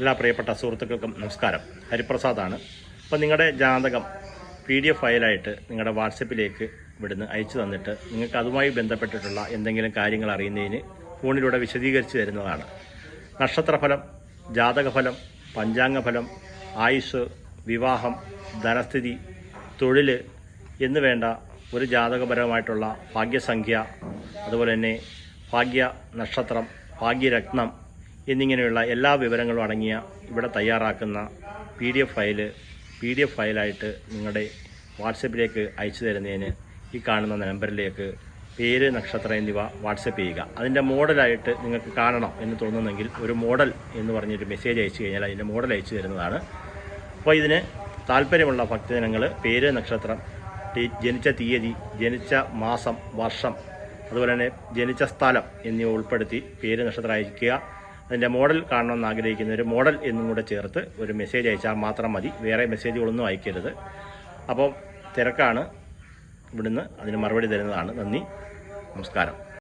എല്ലാ പ്രിയപ്പെട്ട സുഹൃത്തുക്കൾക്കും നമസ്കാരം. ഹരിപ്രസാദാണ്. അപ്പോൾ നിങ്ങളുടെ ജാതകം പി ഡി എഫ് ഫയലായിട്ട് നിങ്ങളുടെ വാട്സപ്പിലേക്ക് ഇവിടുന്ന് അയച്ചു തന്നിട്ട് നിങ്ങൾക്ക് അതുമായി ബന്ധപ്പെട്ടിട്ടുള്ള എന്തെങ്കിലും കാര്യങ്ങൾ അറിയുന്നതിന് ഫോണിലൂടെ വിശദീകരിച്ച് തരുന്നതാണ്. നക്ഷത്രഫലം ജാതകഫലം പഞ്ചാംഗഫലം ആയുസ് വിവാഹം ധനസ്ഥിതി തൊഴിൽ എന്ന് വേണ്ട ഒരു ജാതകപരമായിട്ടുള്ള ഭാഗ്യസംഖ്യ അതുപോലെ തന്നെ ഭാഗ്യ നക്ഷത്രം ഭാഗ്യരത്നം എന്നിങ്ങനെയുള്ള എല്ലാ വിവരങ്ങളും അടങ്ങിയ ഇവിടെ തയ്യാറാക്കുന്ന P D F file P D F ഫയലായിട്ട് നിങ്ങളുടെ വാട്സപ്പിലേക്ക് അയച്ചു തരുന്നതിന് ഈ കാണുന്ന നമ്പറിലേക്ക് പേര് നക്ഷത്രം എന്നിവ വാട്സപ്പ് ചെയ്യുക. അതിന്റെ മോഡലായിട്ട് നിങ്ങൾക്ക് കാണണം എന്ന് തോന്നുന്നെങ്കിൽ ഒരു മോഡൽ എന്ന് പറഞ്ഞൊരു മെസ്സേജ് അയച്ചു കഴിഞ്ഞാൽ അതിന്റെ മോഡൽ അയച്ചു തരുന്നതാണ്. അപ്പോൾ ഇതിന് താല്പര്യമുള്ള ഭക്തജനങ്ങൾ പേര് നക്ഷത്രം ജനിച്ച തീയതി ജനിച്ച മാസം വർഷം അതുപോലെ തന്നെ ജനിച്ച സ്ഥലം എന്നിവ ഉൾപ്പെടുത്തി പേര് നക്ഷത്രം അയക്കുക അതിന്റെ മോഡൽ കാണണമെന്ന് ആഗ്രഹിക്കുന്ന ഒരു മോഡൽ എന്നും കൂടെ ചേർത്ത് ഒരു മെസ്സേജ് അയച്ചാൽ മാത്രം മതി. വേറെ മെസ്സേജുകളൊന്നും അയക്കരുത്. അപ്പോൾ തിരക്കാണ്. ഇവിടുന്ന് അതിന് മറുപടി തരുന്നതാണ്. നന്ദി. നമസ്കാരം.